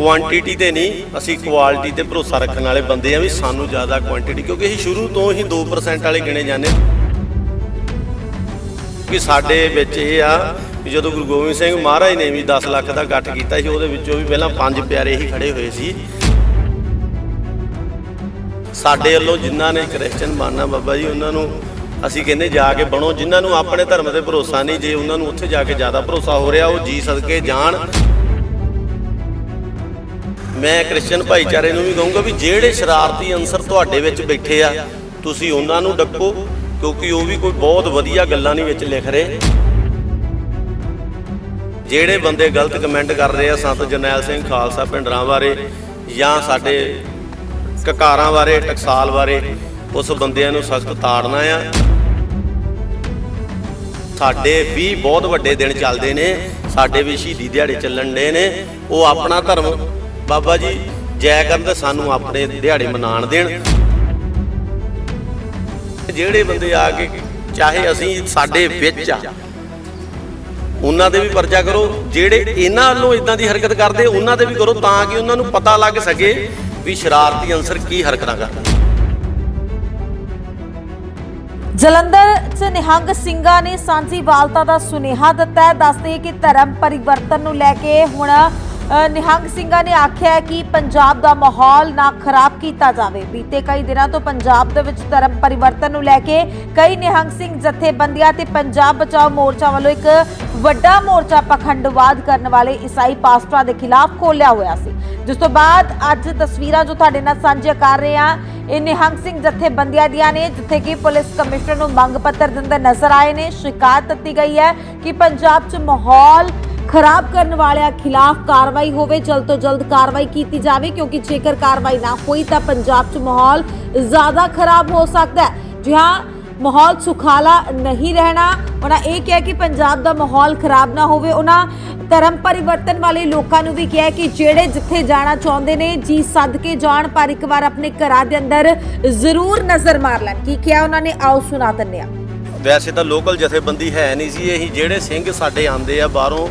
Quantity ਤੇ ਨਹੀਂ, ਅਸੀਂ ਕੁਆਲਿਟੀ ਤੇ ਭਰੋਸਾ ਰੱਖਣ ਵਾਲੇ ਬੰਦੇ ਆ ਵੀ ਸਾਨੂੰ ਜ਼ਿਆਦਾ ਕੁਆਂਟੀਟੀ ਕਿਉਂਕਿ ਅਸੀਂ ਸ਼ੁਰੂ ਤੋਂ ਹੀ 2% ਵਾਲੇ ਗਿਣੇ ਜਾਂਦੇ ਕਿ ਸਾਡੇ ਵਿੱਚ ਇਹ ਆ ਵੀ ਜਦੋਂ ਗੁਰੂ ਗੋਬਿੰਦ ਸਿੰਘ ਮਹਾਰਾਜ ਨੇ ਵੀ 10 ਲੱਖ ਦਾ ਇਕੱਠ ਕੀਤਾ ਸੀ, ਉਹਦੇ ਵਿੱਚੋਂ ਵੀ ਪਹਿਲਾਂ ਪੰਜ ਪਿਆਰੇ ਹੀ ਖੜੇ ਹੋਏ ਸੀ। ਸਾਡੇ ਵੱਲੋਂ ਜਿਨ੍ਹਾਂ ਨੇ ਕ੍ਰਿਸਚਨ ਬਾਨਾ ਬਾਬਾ ਜੀ, ਉਹਨਾਂ ਨੂੰ ਅਸੀਂ ਕਹਿੰਦੇ ਜਾ ਕੇ ਬਣੋ, ਜਿਨ੍ਹਾਂ ਨੂੰ ਆਪਣੇ ਧਰਮ ਤੇ ਭਰੋਸਾ ਨਹੀਂ, ਜੇ ਉਹਨਾਂ ਨੂੰ ਉੱਥੇ ਜਾ ਕੇ ਜ਼ਿਆਦਾ ਭਰੋਸਾ ਹੋ ਰਿਹਾ, ਉਹ ਜੀ ਸਦਕੇ ਜਾਣ। ਮੈਂ ਕ੍ਰਿਸਚਨ ਭਾਈਚਾਰੇ ਨੂੰ ਵੀ ਕਹੂੰਗਾ ਵੀ ਜਿਹੜੇ ਸ਼ਰਾਰਤੀ ਅੰਸਰ ਤੁਹਾਡੇ ਵਿੱਚ ਬੈਠੇ ਆ, ਤੁਸੀਂ ਉਹਨਾਂ ਨੂੰ ਡੱਕੋ, ਕਿਉਂਕਿ ਉਹ ਵੀ ਕੋਈ ਬਹੁਤ ਵਧੀਆ ਗੱਲਾਂ ਨਹੀਂ ਵਿੱਚ ਲਿਖ ਰਹੇ। ਜਿਹੜੇ ਬੰਦੇ ਗਲਤ ਕਮੈਂਟ ਕਰ ਰਹੇ ਆ, ਸੰਤ ਜਰਨੈਲ ਸਿੰਘ ਖਾਲਸਾ ਪਿੰਡਰਾਂ ਬਾਰੇ ਜਾਂ ਸਾਡੇ ਕਕਾਰਾਂ ਬਾਰੇ, ਟਕਸਾਲ ਬਾਰੇ, ਉਸ ਬੰਦਿਆਂ ਨੂੰ ਸਖਤ ਤਾੜਨਾ ਆ। ਸਾਡੇ ਵੀ ਬਹੁਤ ਵੱਡੇ ਦਿਨ ਚੱਲਦੇ ਨੇ, ਸਾਡੇ ਵੀ ਸ਼ਹੀਦੀ ਦਿਹਾੜੇ ਚੱਲਣ ਦੇ ਨੇ, ਉਹ ਆਪਣਾ ਧਰਮ ਬਾਬਾ ਜੀ, ਜੈ ਕਰਨ ਤੇ ਸਾਨੂੰ ਆਪਣੇ ਦਿਹਾੜੇ ਮਨਾਣ ਦੇਣ। ਜਿਹੜੇ ਬੰਦੇ ਆ ਕੇ ਚਾਹੇ ਅਸੀਂ ਸਾਡੇ ਵਿੱਚ ਆ, ਉਹਨਾਂ ਦੇ ਵੀ ਪਰਚਾ ਕਰੋ। ਜਿਹੜੇ ਇਹਨਾਂ ਵੱਲੋਂ ਇਦਾਂ ਦੀ ਹਰਕਤ ਕਰਦੇ, ਉਹਨਾਂ ਦੇ ਵੀ ਕਰੋ ਤਾਂ ਕਿ ਉਹਨਾਂ ਨੂੰ ਪਤਾ ਲੱਗ ਸਕੇ ਵੀ ਸ਼ਰਾਰਤੀ ਅੰਸਰ ਕੀ ਹਰਕਤਾਂ ਕਰਦਾ। ਜਲੰਧਰ 'ਚ ਨਿਹੰਗ ਸਿੰਘਾਂ ਨੇ ਸਾਂਝੀ ਵਾਲਤਾ ਦਾ ਸੁਨੇਹਾ ਦਿੱਤਾ ਹੈ। ਦੱਸਦੇ ਕਿ ਧਰਮ ਪਰਿਵਰਤਨ ਨੂੰ ਲੈ ਕੇ ਹੁਣ ਨਿਹੰਗ ਸਿੰਘਾਂ ਨੇ ਆਖਿਆ ਕਿ ਪੰਜਾਬ ਦਾ ਮਾਹੌਲ ਨਾ ਖਰਾਬ ਕੀਤਾ ਜਾਵੇ। ਬੀਤੇ ਕਈ ਦਿਨਾਂ ਤੋਂ ਪੰਜਾਬ ਦੇ ਵਿੱਚ ਧਰਮ ਪਰਿਵਰਤਨ ਨੂੰ ਲੈ ਕੇ ਕਈ ਨਿਹੰਗ ਸਿੰਘ ਜਥੇਬੰਦੀਆਂ ਤੇ ਪੰਜਾਬ ਬਚਾਓ ਮੋਰਚਾ ਵੱਲੋਂ ਇੱਕ ਵੱਡਾ ਮੋਰਚਾ ਪਖੰਡਵਾਦ ਕਰਨ ਵਾਲੇ ਈਸਾਈ ਪਾਸਟਰਾਂ ਦੇ ਖਿਲਾਫ ਖੋਲ੍ਹਿਆ ਹੋਇਆ ਸੀ। ਜਿਸ ਤੋਂ ਬਾਅਦ ਅੱਜ ਤਸਵੀਰਾਂ ਜੋ ਤੁਹਾਡੇ ਨਾਲ ਸਾਂਝੀਆਂ ਕਰ ਰਹੇ ਹਾਂ, ਇਹ ਨਿਹੰਗ ਸਿੰਘ ਜਥੇਬੰਦੀਆਂ ਦੀਆਂ ਨੇ, ਜਿੱਥੇ ਕਿ ਪੁਲਿਸ ਕਮਿਸ਼ਨਰ ਨੂੰ ਮੰਗ ਪੱਤਰ ਦਿੰਦੇ ਨਜ਼ਰ ਆਏ ਨੇ। ਸ਼ਿਕਾਇਤ ਦਿੱਤੀ ਗਈ ਹੈ ਕਿ ਪੰਜਾਬ 'ਚ ਮਾਹੌਲ ਖਰਾਬ ਕਰਨ ਵਾਲਿਆਂ ਖਿਲਾਫ ਕਾਰਵਾਈ ਹੋਵੇ, ਜਲਦ ਤੋਂ ਜਲਦ ਕਾਰਵਾਈ ਕੀਤੀ ਜਾਵੇ, ਕਿਉਂਕਿ ਜੇਕਰ ਕਾਰਵਾਈ ਨਾ ਹੋਈ ਤਾਂ ਪੰਜਾਬ 'ਚ ਮਾਹੌਲ ਜ਼ਿਆਦਾ ਖਰਾਬ ਹੋ ਸਕਦਾ ਹੈ। ਜੀ ਹਾਂ, ਮਾਹੌਲ ਸੁਖਾਲਾ ਨਹੀਂ ਰਹਿਣਾ। ਉਹਨਾਂ ਇਹ ਕਿਹਾ ਕਿ ਪੰਜਾਬ ਦਾ ਮਾਹੌਲ ਖਰਾਬ ਨਾ ਹੋਵੇ। ਉਹਨਾਂ ਧਰਮ ਪਰਿਵਰਤਨ ਵਾਲੇ ਲੋਕਾਂ ਨੂੰ ਵੀ ਕਿਹਾ ਕਿ ਜਿਹੜੇ ਜਿੱਥੇ ਜਾਣਾ ਚਾਹੁੰਦੇ ਨੇ, ਜੀ ਸੱਦ ਕੇ ਜਾਣ, ਪਰ ਇੱਕ ਵਾਰ ਆਪਣੇ ਘਰਾਂ ਦੇ ਅੰਦਰ ਜ਼ਰੂਰ ਨਜ਼ਰ ਮਾਰ ਲੈਣ। ਕੀ ਕਿਹਾ ਉਹਨਾਂ ਨੇ? ਆਓ ਸੁਣਾ ਦਿੰਦੇ ਹਾਂ। ਵੈਸੇ ਤਾਂ ਲੋਕਲ ਜਥੇਬੰਦੀ ਹੈ ਨਹੀਂ ਸੀ ਇਹ ਜਿਹੜੇ ਸਿੰਘ ਸਾਡੇ ਆਂਦੇ ਆ, ਬਾਹਰੋਂ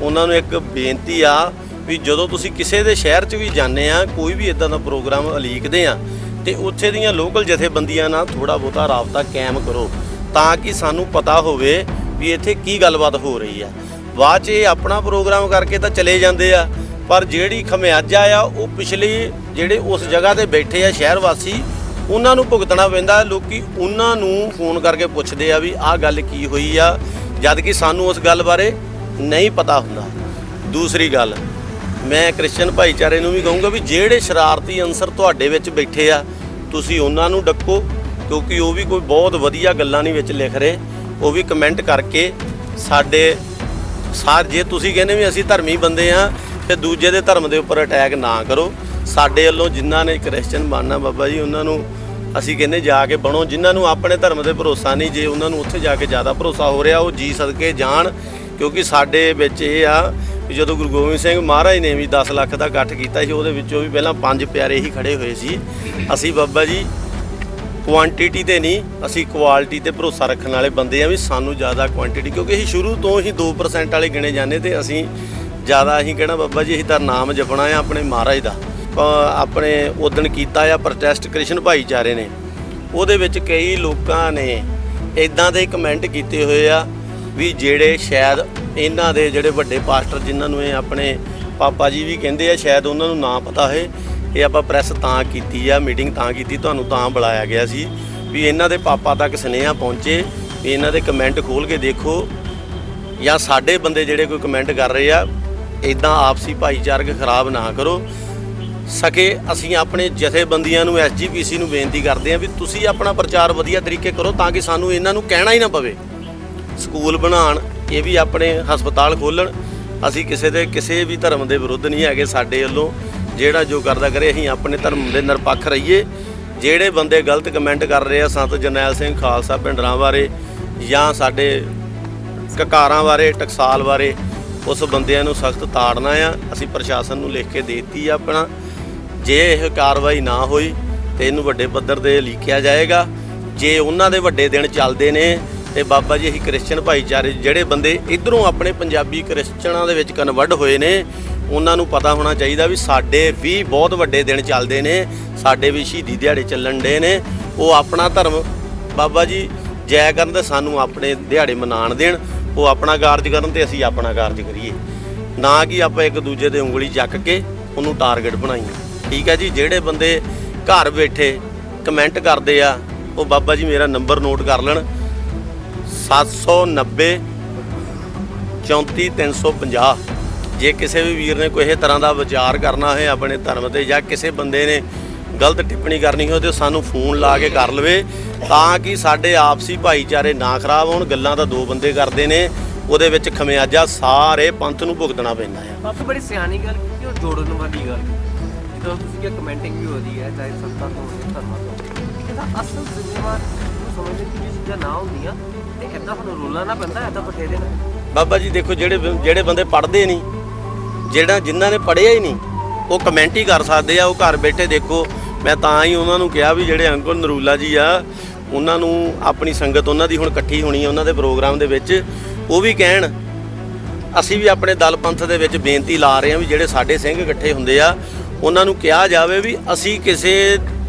ਉਹਨਾਂ ਨੂੰ ਇੱਕ ਬੇਨਤੀ ਆ ਵੀ ਜਦੋਂ ਤੁਸੀਂ ਕਿਸੇ ਦੇ ਸ਼ਹਿਰ 'ਚ ਵੀ ਜਾਂਦੇ ਆ, ਕੋਈ ਵੀ ਇਦਾਂ ਦਾ ਪ੍ਰੋਗਰਾਮ ਉਲੀਕਦੇ ਆ, ਤੇ ਉੱਥੇ ਦੀਆਂ ਲੋਕਲ ਜਥੇਬੰਦੀਆਂ ਨਾਲ ਥੋੜਾ ਬਹੁਤਾ ਰਾਬਤਾ ਕਾਇਮ ਕਰੋ ਤਾਂ ਕਿ ਸਾਨੂੰ ਪਤਾ ਹੋਵੇ ਵੀ ਇੱਥੇ ਕੀ ਗੱਲਬਾਤ ਹੋ ਰਹੀ ਆ। ਬਾਅਦ 'ਚ ਇਹ ਆਪਣਾ ਪ੍ਰੋਗਰਾਮ ਕਰਕੇ ਤਾਂ ਚਲੇ ਜਾਂਦੇ ਆ, ਪਰ ਜਿਹੜੀ ਖਮਿਆਜਾ ਆ, ਉਹ ਪਿਛਲੇ ਜਿਹੜੇ ਉਸ ਜਗ੍ਹਾ ਤੇ ਬੈਠੇ ਆ ਸ਼ਹਿਰ ਵਾਸੀ, ਉਹਨਾਂ ਨੂੰ ਭੁਗਤਣਾ ਪੈਂਦਾ। ਲੋਕੀ ਉਹਨਾਂ ਨੂੰ ਫੋਨ ਕਰਕੇ ਪੁੱਛਦੇ ਆ ਵੀ ਆਹ ਗੱਲ ਕੀ ਹੋਈ ਆ, ਜਦ ਕਿ ਸਾਨੂੰ ਉਸ ਗੱਲ ਬਾਰੇ ਨਹੀਂ ਪਤਾ ਹੁੰਦਾ। ਦੂਸਰੀ ਗੱਲ, ਮੈਂ ਕ੍ਰਿਸਚਨ ਭਾਈਚਾਰੇ ਨੂੰ ਵੀ ਕਹੂੰਗਾ ਵੀ ਜਿਹੜੇ ਸ਼ਰਾਰਤੀ ਅੰਸਰ ਤੁਹਾਡੇ ਵਿੱਚ ਬੈਠੇ ਆ, ਤੁਸੀਂ ਉਹਨਾਂ ਨੂੰ ਡੱਕੋ, ਕਿਉਂਕਿ ਉਹ ਵੀ ਕੋਈ ਬਹੁਤ ਵਧੀਆ ਗੱਲਾਂ ਨਹੀਂ ਵਿੱਚ ਲਿਖ ਰਹੇ। ਉਹ ਵੀ ਕਮੈਂਟ ਕਰਕੇ ਸਾਡੇ ਸਾਰ, ਜੇ ਤੁਸੀਂ ਕਹਿੰਦੇ ਵੀ ਅਸੀਂ ਧਰਮੀ ਬੰਦੇ ਆ ਫਿਰ ਦੂਜੇ ਦੇ ਧਰਮ ਦੇ ਉੱਪਰ ਅਟੈਕ ਨਾ ਕਰੋ। ਸਾਡੇ ਵੱਲੋਂ ਜਿਨ੍ਹਾਂ ਨੇ ਕ੍ਰਿਸਚਨ ਬਣਨਾ ਬਾਬਾ ਜੀ, ਉਹਨਾਂ ਨੂੰ ਅਸੀਂ ਕਹਿੰਦੇ ਜਾ ਕੇ ਬਣੋ। ਜਿਨ੍ਹਾਂ ਨੂੰ ਆਪਣੇ ਧਰਮ ਤੇ ਭਰੋਸਾ ਨਹੀਂ, ਜੇ ਉਹਨਾਂ ਨੂੰ ਉੱਥੇ ਜਾ ਕੇ ਜ਼ਿਆਦਾ ਭਰੋਸਾ ਹੋ ਰਿਹਾ, ਉਹ ਜੀ ਸਦਕੇ ਜਾਣ। ਕਿਉਂਕਿ ਸਾਡੇ ਵਿੱਚ ਇਹ ਆ ਵੀ ਜਦੋਂ ਗੁਰੂ ਗੋਬਿੰਦ ਸਿੰਘ ਮਹਾਰਾਜ ਨੇ ਵੀ 10 ਲੱਖ ਦਾ ਇਕੱਠ ਕੀਤਾ ਸੀ, ਉਹਦੇ ਵਿੱਚੋਂ ਵੀ ਪਹਿਲਾਂ ਪੰਜ ਪਿਆਰੇ ਹੀ ਖੜੇ ਹੋਏ ਸੀ। ਅਸੀਂ ਬਾਬਾ ਜੀ ਕੁਆਂਟੀਟੀ ਤੇ ਨਹੀਂ, ਅਸੀਂ ਕੁਆਲਿਟੀ ਤੇ ਭਰੋਸਾ ਰੱਖਣ ਵਾਲੇ ਬੰਦੇ ਆ ਵੀ ਸਾਨੂੰ ਜ਼ਿਆਦਾ ਕੁਆਂਟੀਟੀ ਕਿਉਂਕਿ ਅਸੀਂ ਸ਼ੁਰੂ ਤੋਂ ਹੀ 2% ਵਾਲੇ ਗਿਣੇ ਜਾਂਦੇ ਤੇ ਅਸੀਂ ਜ਼ਿਆਦਾ ਅਸੀਂ ਕਹਿਣਾ ਬਾਬਾ ਜੀ, ਅਸੀਂ ਤਾਂ ਨਾਮ ਜਪਣਾ ਆ ਆਪਣੇ ਮਹਾਰਾਜ ਦਾ। ਆਪਣੇ ਉਦਣ ਕੀਤਾ ਆ ਪ੍ਰੋਟੈਸਟ ਕ੍ਰਿਸ਼ਨ ਭਾਈਚਾਰੇ ਨੇ। ਉਹਦੇ ਵਿੱਚ ਕਈ ਲੋਕਾਂ ਨੇ ਇਦਾਂ ਦੇ ਕਮੈਂਟ ਕੀਤੇ ਹੋਏ ਆ ਵੀ ਜਿਹੜੇ ਸ਼ਾਇਦ ਇਹਨਾਂ ਦੇ ਜਿਹੜੇ ਵੱਡੇ ਪਾਸਟਰ ਜਿਨ੍ਹਾਂ ਨੂੰ ਇਹ ਆਪਣੇ ਪਾਪਾ ਜੀ ਵੀ ਕਹਿੰਦੇ ਆ, ਸ਼ਾਇਦ ਉਹਨਾਂ ਨੂੰ ਨਾ ਪਤਾ ਹੋਏ, ਇਹ ਆਪਾਂ ਪ੍ਰੈਸ ਤਾਂ ਕੀਤੀ ਆ, ਮੀਟਿੰਗ ਤਾਂ ਕੀਤੀ, ਤੁਹਾਨੂੰ ਤਾਂ ਬੁਲਾਇਆ ਗਿਆ ਸੀ ਵੀ ਇਹਨਾਂ ਦੇ ਪਾਪਾ ਤੱਕ ਸੁਨੇਹਾ ਪਹੁੰਚੇ, ਵੀ ਇਹਨਾਂ ਦੇ ਕਮੈਂਟ ਖੋਲ ਕੇ ਦੇਖੋ ਜਾਂ ਸਾਡੇ ਬੰਦੇ ਜਿਹੜੇ ਕੋਈ ਕਮੈਂਟ ਕਰ ਰਹੇ ਆ ਇਦਾਂ ਆਪਸੀ ਭਾਈਚਾਰਕ ਖਰਾਬ ਨਾ ਕਰੋ। ਸਕੇ ਅਸੀਂ ਆਪਣੇ ਜਥੇਬੰਦੀਆਂ ਨੂੰ ਐਸਜੀਪੀਸੀ ਨੂੰ ਬੇਨਤੀ ਕਰਦੇ ਹਾਂ ਵੀ ਤੁਸੀਂ ਆਪਣਾ ਪ੍ਰਚਾਰ ਵਧੀਆ ਤਰੀਕੇ ਕਰੋ ਤਾਂ ਕਿ ਸਾਨੂੰ ਇਹਨਾਂ ਨੂੰ ਕਹਿਣਾ ਹੀ ਨਾ ਪਵੇ। ਸਕੂਲ ਬਣਾਉਣ, ਇਹ ਵੀ ਆਪਣੇ ਹਸਪਤਾਲ ਖੋਲਣ ਅਸੀਂ ਕਿਸੇ ਦੇ, ਕਿਸੇ ਵੀ ਧਰਮ ਦੇ ਵਿਰੁੱਧ ਨਹੀਂ ਹੈਗੇ ਸਾਡੇ ਵੱਲੋਂ। ਜਿਹੜਾ ਜੋ ਕਰਦਾ ਕਰੇ, ਅਸੀਂ ਆਪਣੇ ਧਰਮ ਦੇ ਨਿਰਪੱਖ ਰਹੀਏ। ਜਿਹੜੇ ਬੰਦੇ ਗਲਤ ਕਮੈਂਟ ਕਰ ਰਹੇ ਆ, ਸੰਤ ਜਰਨੈਲ ਸਿੰਘ ਖਾਲਸਾ ਪਿੰਡਰਾਂ ਬਾਰੇ ਜਾਂ ਸਾਡੇ ਕਕਾਰਾਂ ਬਾਰੇ, ਟਕਸਾਲ ਬਾਰੇ, ਉਸ ਬੰਦਿਆਂ ਨੂੰ ਸਖਤ ਤਾੜਨਾ ਆ। ਅਸੀਂ ਪ੍ਰਸ਼ਾਸਨ ਨੂੰ ਲਿਖ ਕੇ ਦੇਤੀ ਆ ਆਪਣਾ। ਜੇ ਇਹ ਕਾਰਵਾਈ ਨਾ ਹੋਈ, ਤੇ ਇਹਨੂੰ ਵੱਡੇ ਪੱਧਰ ਤੇ ਲਿਖਿਆ ਜਾਏਗਾ। ਜੇ ਉਹਨਾਂ ਦੇ ਵੱਡੇ ਦਿਨ ਚੱਲਦੇ ਨੇ ਤੇ ਬਾਬਾ ਜੀ, ਅਸੀਂ ਕ੍ਰਿਸਚਨ ਭਾਈਚਾਰੇ ਜਿਹੜੇ ਬੰਦੇ ਇਧਰੋਂ ਆਪਣੇ ਪੰਜਾਬੀ ਕ੍ਰਿਸਚਨਾਂ ਦੇ ਵਿੱਚ ਕਨਵਰਟ ਹੋਏ ਨੇ, ਉਹਨਾਂ ਨੂੰ ਪਤਾ ਹੋਣਾ ਚਾਹੀਦਾ ਵੀ ਸਾਡੇ ਵੀ ਬਹੁਤ ਵੱਡੇ ਦਿਨ ਚੱਲਦੇ ਨੇ, ਸਾਡੇ ਵੀ ਸ਼ਹੀਦੀ ਦਿਹਾੜੇ ਚੱਲਣ ਡੇ ਨੇ। ਉਹ ਆਪਣਾ ਧਰਮ, ਬਾਬਾ ਜੀ, ਜੈ ਕਰਨ ਤੇ ਸਾਨੂੰ ਆਪਣੇ ਦਿਹਾੜੇ ਮਨਾਣ ਦੇਣ, ਉਹ ਆਪਣਾ ਕਾਰਜ ਕਰਨ ਤੇ ਅਸੀਂ ਆਪਣਾ ਕਾਰਜ ਕਰੀਏ। ਨਾ ਕਿ ਆਪਾਂ ਇੱਕ ਦੂਜੇ ਦੇ ਉਂਗਲੀ ਚੱਕ ਕੇ ਉਹਨੂੰ ਟਾਰਗੇਟ ਬਣਾਈਏ। ਠੀਕ ਹੈ ਜੀ, ਜਿਹੜੇ ਬੰਦੇ ਘਰ ਬੈਠੇ ਕਮੈਂਟ ਕਰਦੇ ਆ, ਉਹ ਬਾਬਾ ਜੀ ਮੇਰਾ ਨੰਬਰ ਨੋਟ ਕਰ ਲੈਣ। 790 34350 ਜੇ ਕਿਸੇ ਵੀ ਵੀਰ ਨੇ ਕੋਈ ਇਹ ਤਰ੍ਹਾਂ ਦਾ ਵਿਚਾਰ ਕਰਨਾ ਹੈ ਆਪਣੇ ਧਰਮ ਤੇ ਜਾਂ ਕਿਸੇ ਬੰਦੇ ਨੇ ਗਲਤ ਟਿੱਪਣੀ ਕਰਨੀ ਹੋਵੇ ਤੇ ਸਾਨੂੰ ਫੋਨ ਲਾ ਕੇ ਕਰ ਲਵੇ ਤਾਂ ਕਿ ਸਾਡੇ ਆਪਸੀ ਭਾਈਚਾਰੇ ਨਾ ਖਰਾਬ ਹੋਣ। ਗੱਲਾਂ ਤਾਂ ਦੋ ਬੰਦੇ ਕਰਦੇ ਨੇ, ਉਹਦੇ ਵਿੱਚ ਖਮਿਆਜਾ ਸਾਰੇ ਪੰਥ ਨੂੰ ਭੁਗਤਣਾ ਪੈਂਦਾ ਆ। ਬਾਬਾ ਬੜੀ ਸਿਆਣੀ ਗੱਲ ਕੀਤੀ ਔਰ ਜੋੜਨ ਵਾਲੀ ਗੱਲ? ਜਦੋਂ ਤੁਸੀਂ ਕਿ ਕਮੈਂਟਿੰਗ ਵੀ ਹੁੰਦੀ ਹੈ, ਚਾਹੇ ਸੰਤਾਂ ਤੋਂ ਹੋਵੇ ਧਰਮਾਂ ਤੋਂ ਇਹਦਾ ਅਸਲ ਜ਼ਿੰਮੇਵਾਰ ਨੂੰ ਸਮਝਦੇ ਕਿ ਚੀਜ਼ਾਂ ਨਾ ਹੁੰਦੀਆਂ ਤੇ ਇਦਾਂ ਹੁਣ ਰੋਲਾ ਨਾ ਪੈਂਦਾ ਇਦਾਂ ਬਥੇਰੇ ਨੇ। ਬਾਬਾ ਜੀ ਦੇਖੋ, ਜਿਹੜੇ ਜਿਹੜੇ ਬੰਦੇ ਪੜ੍ਹਦੇ ਨਹੀਂ, ਜਿਹੜਾ, ਜਿਨ੍ਹਾਂ ਨੇ ਪੜ੍ਹਿਆ ਹੀ ਨਹੀਂ, ਉਹ ਕਮੈਂਟ ਹੀ ਕਰ ਸਕਦੇ ਆ, ਉਹ ਘਰ ਬੈਠੇ ਦੇਖੋ, ਮੈਂ ਤਾਂ ਹੀ ਉਹਨਾਂ ਨੂੰ ਕਿਹਾ ਵੀ ਜਿਹੜੇ ਅੰਕਲ ਨਰੂਲਾ ਜੀ ਆ, ਉਹਨਾਂ ਨੂੰ ਆਪਣੀ ਸੰਗਤ ਉਹਨਾਂ ਦੀ ਹੁਣ ਇਕੱਠੀ ਹੋਣੀ ਆ, ਉਹਨਾਂ ਦੇ ਪ੍ਰੋਗਰਾਮ ਦੇ ਵਿੱਚ, ਉਹ ਵੀ ਕਹਿਣ, ਅਸੀਂ ਵੀ ਆਪਣੇ ਦਲ ਪੰਥ ਦੇ ਵਿੱਚ ਬੇਨਤੀ ਲਾ ਰਹੇ ਹਾਂ ਵੀ ਜਿਹੜੇ ਸਾਡੇ ਸਿੰਘ ਇਕੱਠੇ ਹੁੰਦੇ ਆ, ਉਹਨਾਂ ਨੂੰ ਕਿਹਾ ਜਾਵੇ ਵੀ ਅਸੀਂ ਕਿਸੇ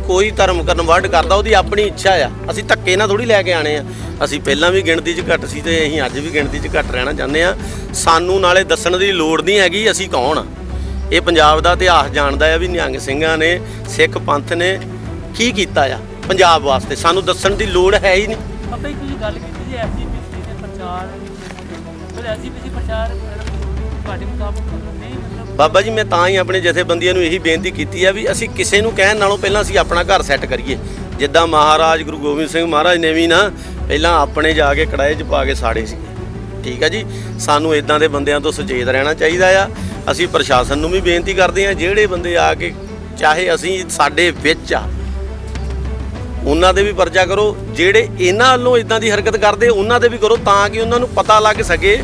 ਕੋਈ ਧਰਮ ਕਨਵਰਟ ਕਰਦਾ, ਉਹਦੀ ਆਪਣੀ ਇੱਛਾ ਆ। ਅਸੀਂ ਧੱਕੇ ਨਾਲ ਥੋੜੀ ਲੈ ਕੇ ਆਣੇ ਆ। ਅਸੀਂ ਪਹਿਲਾਂ ਵੀ ਗਿਣਤੀ 'ਚ ਘੱਟ ਸੀ ਤੇ ਅਸੀਂ ਅੱਜ ਵੀ ਗਿਣਤੀ 'ਚ ਘੱਟ ਰਹਿਣਾ ਚਾਹੁੰਦੇ ਆ। ਸਾਨੂੰ ਨਾਲੇ ਦੱਸਣ ਦੀ ਲੋੜ ਨਹੀਂ ਹੈਗੀ, ਅਸੀਂ ਕੌਣ ਆ? ਇਹ ਪੰਜਾਬ ਦਾ ਇਤਿਹਾਸ ਜਾਣਦਾ ਆ ਵੀ ਨਿਹੰਗ ਸਿੰਘਾਂ ਨੇ, ਸਿੱਖ ਪੰਥ ਨੇ ਕੀ ਕੀਤਾ ਆ ਪੰਜਾਬ ਵਾਸਤੇ। ਸਾਨੂੰ ਦੱਸਣ ਦੀ ਲੋੜ ਹੈ ਹੀ ਨਹੀਂ। ਬਾਬਾ ਜੀ ਤੁਸੀਂ ਗੱਲ ਕੀਤੀ ਜੀ ਐਸਜੀਪੀਸੀ ਦੇ ਪ੍ਰਚਾਰ। ਐਸਜੀਪੀਸੀ ਪ੍ਰਚਾਰ ਤੁਹਾਡੇ ਮੁਤਾਬਕ ਬਾਬਾ ਜੀ, ਮੈਂ ਤਾਂ ਹੀ ਆਪਣੇ ਜਥੇਬੰਦੀਆਂ ਨੂੰ ਇਹੀ ਬੇਨਤੀ ਕੀਤੀ ਆ ਵੀ ਅਸੀਂ ਕਿਸੇ ਨੂੰ ਕਹਿਣ ਨਾਲੋਂ ਪਹਿਲਾਂ ਅਸੀਂ ਆਪਣਾ ਘਰ ਸੈੱਟ ਕਰੀਏ। ਜਿੱਦਾਂ ਮਹਾਰਾਜ ਗੁਰੂ ਗੋਬਿੰਦ ਸਿੰਘ ਮਹਾਰਾਜ ਨੇ ਵੀ ਨਾ ਪਹਿਲਾਂ ਆਪਣੇ ਜਾ ਕੇ ਕੜਾਏ 'ਚ ਪਾ ਕੇ ਸਾੜੇ ਸੀ। ਠੀਕ ਆ ਜੀ? ਸਾਨੂੰ ਇਦਾਂ ਦੇ ਬੰਦਿਆਂ ਤੋਂ ਸੁਚੇਤ ਰਹਿਣਾ ਚਾਹੀਦਾ ਆ। ਅਸੀਂ ਪ੍ਰਸ਼ਾਸਨ ਨੂੰ ਵੀ ਬੇਨਤੀ ਕਰਦੇ ਆ, ਜਿਹੜੇ ਬੰਦੇ ਆ ਕੇ ਚਾਹੇ ਅਸੀਂ ਸਾਡੇ ਵਿੱਚ ਆ, ਉਹਨਾਂ ਦੇ ਵੀ ਪਰਚਾ ਕਰੋ। ਜਿਹੜੇ ਇਹਨਾਂ ਵੱਲੋਂ ਇਦਾਂ ਦੀ ਹਰਕਤ ਕਰਦੇ, ਉਹਨਾਂ ਦੇ ਵੀ ਕਰੋ ਤਾਂ ਕਿ ਉਹਨਾਂ ਨੂੰ ਪਤਾ ਲੱਗ ਸਕੇ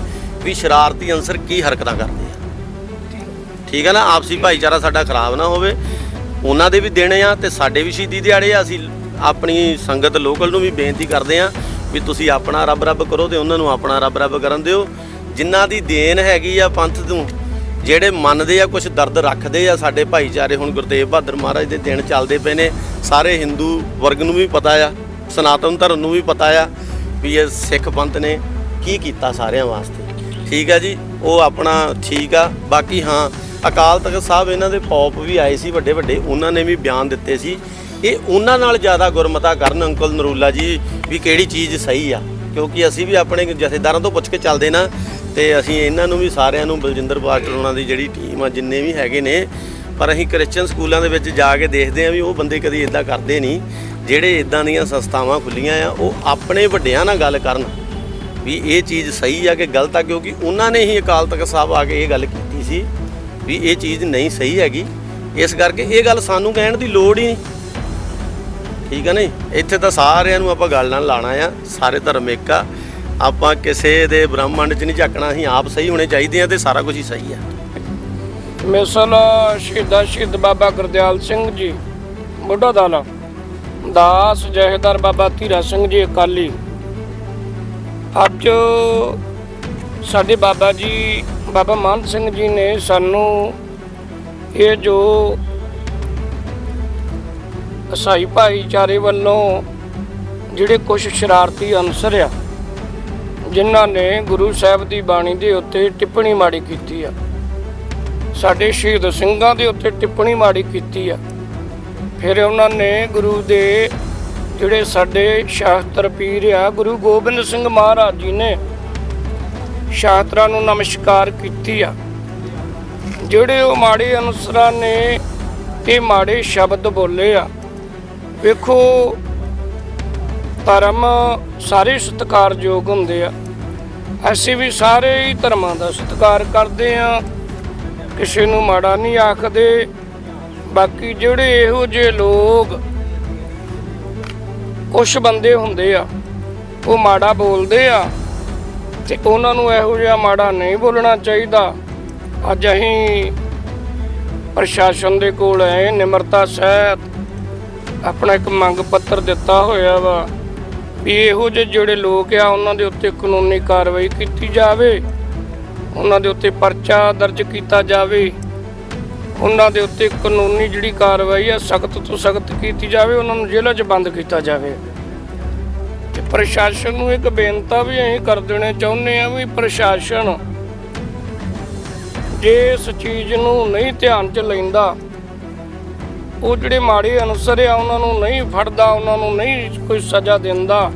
ਵੀ ਸ਼ਰਾਰਤੀ ਅੰਸਰ ਕੀ ਹਰਕਤਾਂ ਕਰਦੇ। ਠੀਕ ਹੈ ਨਾ, ਆਪਸੀ ਭਾਈਚਾਰਾ ਸਾਡਾ ਖਰਾਬ ਨਾ ਹੋਵੇ। ਉਹਨਾਂ ਦੇ ਵੀ ਦੇਣੇ ਆ ਤੇ ਸਾਡੇ ਵੀ ਸ਼ਹੀਦੀ ਦਿਹਾੜੇ ਆ। ਅਸੀਂ ਆਪਣੀ ਸੰਗਤ ਲੋਕਲ ਨੂੰ ਵੀ ਬੇਨਤੀ ਕਰਦੇ ਆ ਵੀ ਤੁਸੀਂ ਆਪਣਾ ਰੱਬ ਰੱਬ ਕਰੋ ਤੇ ਉਹਨਾਂ ਨੂੰ ਆਪਣਾ ਰੱਬ ਰੱਬ ਕਰਨ ਦਿਓ। ਜਿਨ੍ਹਾਂ ਦੀ ਦੇਣ ਹੈਗੀ ਆ ਪੰਥ ਨੂੰ ਜਿਹੜੇ ਮੰਨਦੇ ਆ ਕੁਝ ਦਰਦ ਰੱਖਦੇ ਆ, ਸਾਡੇ ਭਾਈਚਾਰੇ ਹੁਣ ਗੁਰਤੇਗ ਬਹਾਦਰ ਮਹਾਰਾਜ ਦੇ ਦਿਨ ਚੱਲਦੇ ਪਏ ਨੇ। ਸਾਰੇ ਹਿੰਦੂ ਵਰਗ ਨੂੰ ਵੀ ਪਤਾ ਆ, ਸਨਾਤਨ ਧਰਮ ਨੂੰ ਵੀ ਪਤਾ ਆ ਵੀ ਇਹ ਸਿੱਖ ਪੰਥ ਨੇ ਕੀ ਕੀਤਾ ਸਾਰਿਆਂ ਵਾਸਤੇ। ਠੀਕ ਆ ਜੀ, ਉਹ ਆਪਣਾ ਠੀਕ ਆ। ਬਾਕੀ ਹਾਂ ਅਕਾਲ ਤਖਤ ਸਾਹਿਬ, ਇਹਨਾਂ ਦੇ ਪੌਪ ਵੀ ਆਏ ਸੀ ਵੱਡੇ ਵੱਡੇ, ਉਹਨਾਂ ਨੇ ਵੀ ਬਿਆਨ ਦਿੱਤੇ ਸੀ। ਇਹ ਉਹਨਾਂ ਨਾਲ ਜ਼ਿਆਦਾ ਗੁਰਮਤਾ ਕਰਨ ਅੰਕਲ ਨਰੂਲਾ ਜੀ, ਵੀ ਕਿਹੜੀ ਚੀਜ਼ ਸਹੀ ਆ। ਕਿਉਂਕਿ ਅਸੀਂ ਵੀ ਆਪਣੇ ਜਥੇਦਾਰਾਂ ਤੋਂ ਪੁੱਛ ਕੇ ਚੱਲਦੇ ਨਾ, ਤੇ ਅਸੀਂ ਇਹਨਾਂ ਨੂੰ ਵੀ ਸਾਰਿਆਂ ਨੂੰ, ਬਲਜਿੰਦਰ ਪਾਟਰ ਉਹਨਾਂ ਦੀ ਜਿਹੜੀ ਟੀਮ ਆ, ਜਿੰਨੇ ਵੀ ਹੈਗੇ ਨੇ, ਪਰ ਅਸੀਂ ਕ੍ਰਿਸਚੀਅਨ ਸਕੂਲਾਂ ਦੇ ਵਿੱਚ ਜਾ ਕੇ ਦੇਖਦੇ ਆ ਵੀ ਉਹ ਬੰਦੇ ਕਦੀ ਇਦਾਂ ਕਰਦੇ ਨਹੀਂ। ਜਿਹੜੇ ਇਦਾਂ ਦੀਆਂ ਸੰਸਥਾਵਾਂ ਖੁੱਲੀਆਂ ਆ, ਉਹ ਆਪਣੇ ਵੱਡਿਆਂ ਨਾਲ ਗੱਲ ਕਰਨ, ਵੀ ਇਹ ਚੀਜ਼ ਸਹੀ ਆ ਕਿ ਗਲਤ ਆ, ਕਿਉਂਕਿ ਉਹਨਾਂ ਨੇ ਹੀ ਅਕਾਲ ਤਖਤ ਸਾਹਿਬ ਆ ਕੇ ਇਹ ਗੱਲ ਕੀਤੀ ਸੀ। ਵੀ ਇਹ ਚੀਜ਼ ਨਹੀਂ ਸਹੀ ਹੈਗੀ। ਇਸ ਕਰਕੇ ਇਹ ਗੱਲ ਸਾਨੂੰ ਕਹਿਣ ਦੀ ਲੋੜ ਹੀ ਨਹੀਂ। ਠੀਕ ਹੈ ਨਹੀਂ? ਇੱਥੇ ਤਾਂ ਸਾਰਿਆਂ ਨੂੰ ਆਪਾਂ ਗੱਲ ਨਾਲ ਲਾਣਾ ਆ। ਸਾਰੇ ਧਰਮ ਇੱਕ ਆ। ਆਪਾਂ ਕਿਸੇ ਦੇ ਬ੍ਰਹਮੰਡ 'ਚ ਨਹੀਂ ਝਾਕਣਾ, ਅਸੀਂ ਆਪ ਸਹੀ ਹੋਣੇ ਚਾਹੀਦੇ ਆ ਤੇ ਸਾਰਾ ਕੁਝ ਹੀ ਸਹੀ ਆ। ਮਿਸਲ ਸ਼ਹੀਦਾ ਸ਼ਹੀਦ ਬਾਬਾ ਗੁਰਦਿਆਲ ਸਿੰਘ ਜੀ, ਬੁੱਢਾ ਦਾਲਾ ਦਾਸ ਜਹੇਦਾਰ ਬਾਬਾ ਧੀਰਾ ਸਿੰਘ ਜੀ, ਅਕਾਲੀ। ਅੱਜ ਸਾਡੇ ਬਾਬਾ ਜੀ ਬਾਬਾ ਮਾਨ ਸਿੰਘ ਜੀ ਨੇ ਸਾਨੂੰ ਇਹ ਜੋ ਈਸਾਈ ਭਾਈਚਾਰੇ ਵੱਲੋਂ ਜਿਹੜੇ ਕੁਝ ਸ਼ਰਾਰਤੀ ਅਨਸਰ ਆ, ਜਿਨ੍ਹਾਂ ਨੇ ਗੁਰੂ ਸਾਹਿਬ ਦੀ ਬਾਣੀ ਦੇ ਉੱਤੇ ਟਿੱਪਣੀ ਮਾੜੀ ਕੀਤੀ ਆ, ਸਾਡੇ ਸ਼ਹੀਦ ਸਿੰਘਾਂ ਦੇ ਉੱਤੇ ਟਿੱਪਣੀ ਮਾੜੀ ਕੀਤੀ ਆ, ਫਿਰ ਉਹਨਾਂ ਨੇ ਗੁਰੂ ਦੇ ਜਿਹੜੇ ਸਾਡੇ ਸ਼ਾਸਤਰ ਪੀਰ ਆ, ਗੁਰੂ ਗੋਬਿੰਦ ਸਿੰਘ ਮਹਾਰਾਜ ਜੀ ਨੇ ਸ਼ਾਸਤਰਾਂ ਨੂੰ ਨਮਸਕਾਰ ਕੀਤੀ ਆ। ਜਿਹੜੇ ਉਹ ਮਾੜੇ ਅਨਸਰਾਂ ਨੇ ਇਹ ਮਾੜੇ ਸ਼ਬਦ ਬੋਲੇ ਆ, ਵੇਖੋ, ਧਰਮ ਸਾਰੇ ਸਤਿਕਾਰਯੋਗ ਹੁੰਦੇ ਆ। ਅਸੀਂ ਵੀ ਸਾਰੇ ਹੀ ਧਰਮਾਂ ਦਾ ਸਤਿਕਾਰ ਕਰਦੇ ਆ। ਕਿਸੇ ਨੂੰ ਮਾੜਾ ਨਹੀਂ ਆਖਦੇ, ਬਾਕੀ ਜਿਹੜੇ ਇਹੋ ਜਿਹੇ ਲੋਕ ਕੁਝ ਬੰਦੇ ਹੁੰਦੇ ਆ, ਉਹ ਮਾੜਾ ਬੋਲਦੇ ਆ। ਤੇ ਉਹਨਾਂ ਨੂੰ ਇਹੋ ਜਿਹਾ ਮਾੜਾ ਨਹੀਂ ਬੋਲਣਾ ਚਾਹੀਦਾ। ਅੱਜ ਅਸੀਂ ਪ੍ਰਸ਼ਾਸਨ ਦੇ ਕੋਲ ਆਏ, ਨਿਮਰਤਾ ਸਹਿਤ ਆਪਣਾ ਇੱਕ ਮੰਗ ਪੱਤਰ ਦਿੱਤਾ ਹੋਇਆ ਵਾ ਵੀ ਇਹੋ ਜਿਹੇ ਜਿਹੜੇ ਲੋਕ ਆ, ਉਹਨਾਂ ਦੇ ਉੱਤੇ ਕਾਨੂੰਨੀ ਕਾਰਵਾਈ ਕੀਤੀ ਜਾਵੇ, ਉਹਨਾਂ ਦੇ ਉੱਤੇ ਪਰਚਾ ਦਰਜ ਕੀਤਾ ਜਾਵੇ, ਉਹਨਾਂ ਦੇ ਉੱਤੇ ਕਾਨੂੰਨੀ ਜਿਹੜੀ ਕਾਰਵਾਈ ਆ, ਸਖਤ ਤੋਂ ਸਖਤ ਕੀਤੀ ਜਾਵੇ, ਉਹਨਾਂ ਨੂੰ ਜੇਲ੍ਹਾਂ 'ਚ ਬੰਦ ਕੀਤਾ ਜਾਵੇ। ਤੇ ਪ੍ਰਸ਼ਾਸਨ ਨੂੰ ਇੱਕ ਬੇਨਤੀ ਵੀ ਅਸੀਂ ਕਰ ਦੇਣੇ ਚਾਹੁੰਦੇ ਆ ਵੀ ਪ੍ਰਸ਼ਾਸਨ ਜੇ ਇਸ ਚੀਜ਼ ਨੂੰ ਨਹੀਂ ਧਿਆਨ 'ਚ ਲੈਂਦਾ, ਉਹ ਜਿਹੜੇ ਮਾੜੇ ਅਨਸਰ ਆ, ਉਹਨਾਂ ਨੂੰ ਨਹੀਂ ਫੜਦਾ, ਉਹਨਾਂ ਨੂੰ ਨਹੀਂ ਕੋਈ ਸਜ਼ਾ ਦਿੰਦਾ,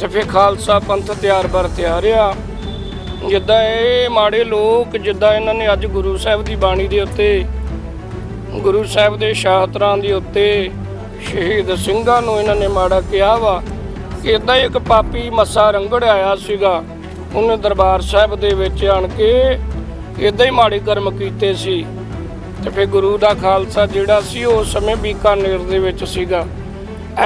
ਤੇ ਫਿਰ ਖਾਲਸਾ ਪੰਥ ਤਿਆਰ ਬਰ ਤਿਆਰ ਆ। ਜਿੱਦਾਂ ਇਹ ਮਾੜੇ ਲੋਕ, ਜਿੱਦਾਂ ਇਹਨਾਂ ਨੇ ਅੱਜ ਗੁਰੂ ਸਾਹਿਬ ਦੀ ਬਾਣੀ ਦੇ ਉੱਤੇ, ਗੁਰੂ ਸਾਹਿਬ ਦੇ ਸ਼ਾਹਤਰਾਂ ਦੇ ਉੱਤੇ ਸ਼ਹੀਦ ਸਿੰਘਾਂ ਨੂੰ ਇਹਨਾਂ ਨੇ ਮਾੜਾ ਕਿਹਾ ਵਾ ਇਦਾਂ ਇੱਕ ਪਾਪੀ ਮੱਸਾ ਰੰਗੜ ਆਇਆ ਸੀਗਾ। ਉਹਨੇ ਦਰਬਾਰ ਸਾਹਿਬ ਦੇ ਵਿੱਚ ਆਣ ਕੇ ਇਦਾਂ ਹੀ ਮਾੜੇ ਕਰਮ ਕੀਤੇ ਸੀ। ਤੇ ਫਿਰ ਗੁਰੂ ਦਾ ਖਾਲਸਾ ਜਿਹੜਾ ਸੀ ਉਸ ਸਮੇਂ ਬੀਕਾਨੇਰ ਦੇ ਵਿੱਚ ਸੀਗਾ।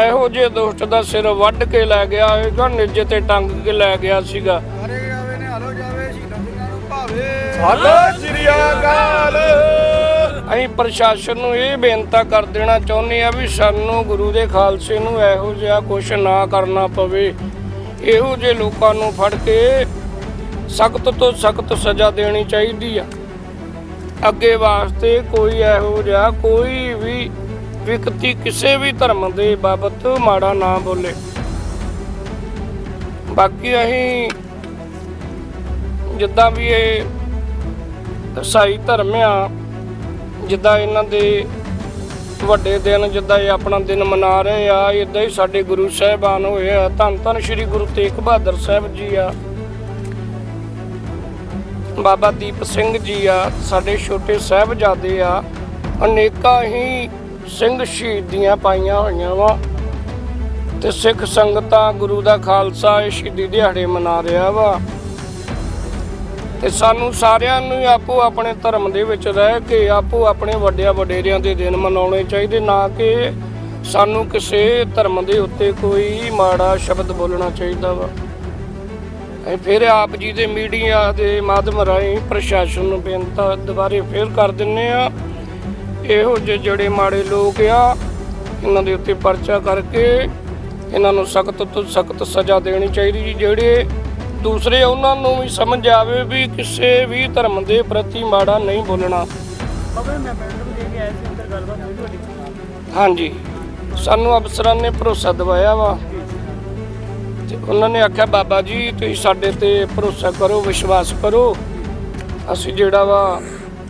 ਇਹੋ ਜਿਹੇ ਦੁਸ਼ਟ ਦਾ ਸਿਰ ਵੱਢ ਕੇ ਲੈ ਗਿਆ ਹੋਵੇਗਾ ਨਿੱਜੇ ਤੇ ਟੰਗ ਕੇ ਲੈ ਗਿਆ ਸੀਗਾ। ਹਰੇ ਜਾਵੇ ਨੇ ਹਲੋ ਜਾਵੇ ਸ਼ਹੀਦਾਂ ਨੂੰ ਭਾਵੇ। ਅਸੀਂ ਪ੍ਰਸ਼ਾਸਨ ਨੂੰ ਇਹ ਬੇਨਤੀ ਕਰ ਦੇਣਾ ਚਾਹੁੰਦੇ ਆ ਵੀ ਸਾਨੂੰ ਗੁਰੂ ਦੇ ਖਾਲਸੇ ਨੂੰ ਇਹੋ ਜਿਹਾ ਕੁਝ ਨਾ ਕਰਨਾ ਪਵੇ। ਇਹੋ ਜਿਹੇ ਲੋਕਾਂ ਨੂੰ ਫੜ ਕੇ ਸਖਤ ਤੋਂ ਸਖਤ ਸਜ਼ਾ ਦੇਣੀ ਚਾਹੀਦੀ ਆ। ਅੱਗੇ ਵਾਸਤੇ ਕੋਈ ਇਹੋ ਜਿਹਾ ਕੋਈ ਵੀ ਵਿਅਕਤੀ ਕਿਸੇ ਵੀ ਧਰਮ ਦੇ ਬਾਬਤ ਮਾੜਾ ਨਾ ਬੋਲੇ। ਬਾਕੀ ਅਸੀਂ ਜਿੱਦਾਂ ਵੀ ਇਹ ਈਸਾਈ ਧਰਮ ਆ ਜਿੱਦਾਂ ਇਹਨਾਂ ਦੇ ਵੱਡੇ ਦਿਨ ਜਿੱਦਾਂ ਇਹ ਆਪਣਾ ਦਿਨ ਮਨਾ ਰਹੇ ਆ ਇਦਾਂ ਹੀ ਸਾਡੇ ਗੁਰੂ ਸਾਹਿਬਾਨ ਹੋਏ ਆ। ਧੰਨ ਧੰਨ ਸ੍ਰੀ ਗੁਰੂ ਤੇਗ ਬਹਾਦਰ ਸਾਹਿਬ ਜੀ ਆ। ਬਾਬਾ ਦੀਪ ਸਿੰਘ ਜੀ ਆ, ਸਾਡੇ ਛੋਟੇ ਸਾਹਿਬਜ਼ਾਦੇ ਆ। ਅਨੇਕਾਂ ਹੀ ਸਿੰਘ ਸ਼ਹੀਦੀਆਂ ਪਾਈਆਂ ਹੋਈਆਂ ਵਾ। ਤੇ ਸਿੱਖ ਸੰਗਤਾਂ ਗੁਰੂ ਦਾ ਖਾਲਸਾ ਇਹ ਸ਼ਹੀਦੀ ਦਿਹਾੜੇ ਮਨਾ ਰਿਹਾ ਵਾ। ਤੇ ਸਾਨੂੰ ਸਾਰਿਆਂ ਨੂੰ ਹੀ ਆਪੋ ਆਪਣੇ ਧਰਮ ਦੇ ਵਿੱਚ ਰਹਿ ਕੇ ਆਪੋ ਆਪਣੇ ਵੱਡਿਆਂ ਵਡੇਰਿਆਂ ਦੇ ਦਿਨ ਮਨਾਉਣੇ ਚਾਹੀਦੇ, ਨਾ ਕਿ ਸਾਨੂੰ ਕਿਸੇ ਧਰਮ ਦੇ ਉੱਤੇ ਕੋਈ ਮਾੜਾ ਸ਼ਬਦ ਬੋਲਣਾ ਚਾਹੀਦਾ ਵਾ। ਫਿਰ ਆਪ ਜੀ ਦੇ ਮੀਡੀਆ ਦੇ ਮਾਧਿਅਮ ਰਾਹੀਂ ਪ੍ਰਸ਼ਾਸਨ ਨੂੰ ਬੇਨਤੀ ਦੁਬਾਰੇ ਫੇਰ ਕਰ ਦਿੰਨੇ ਆ। ਇਹੋ ਜਿਹੇ ਜਿਹੜੇ ਮਾੜੇ ਲੋਕ ਆ, ਇਹਨਾਂ ਦੇ ਉੱਤੇ ਪਰਚਾ ਕਰਕੇ ਇਹਨਾਂ ਨੂੰ ਸਖਤ ਤੋਂ ਸਖਤ ਸਜ਼ਾ ਦੇਣੀ ਚਾਹੀਦੀ ਜੀ, ਜਿਹੜੇ ਦੂਸਰੇ ਉਹਨਾਂ ਨੂੰ ਵੀ ਸਮਝ ਆਵੇ ਵੀ ਕਿਸੇ ਵੀ ਧਰਮ ਦੇ ਪ੍ਰਤੀ ਮਾੜਾ ਨਹੀਂ ਬੋਲਣਾ। ਹਾਂਜੀ। ਸਾਨੂੰ ਅਫਸਰਾਂ ਨੇ ਭਰੋਸਾ ਦਿਵਾਇਆ ਵਾ। ਤੇ ਉਹਨਾਂ ਨੇ ਆਖਿਆ ਬਾਬਾ ਜੀ ਤੁਸੀਂ ਸਾਡੇ ਤੇ ਭਰੋਸਾ ਕਰੋ ਵਿਸ਼ਵਾਸ ਕਰੋ। ਅਸੀਂ ਜਿਹੜਾ ਵਾ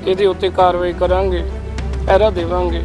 ਇਹਦੇ ਉੱਤੇ ਕਾਰਵਾਈ ਕਰਾਂਗੇ ਪਹਿਰਾ ਦੇਵਾਂਗੇ।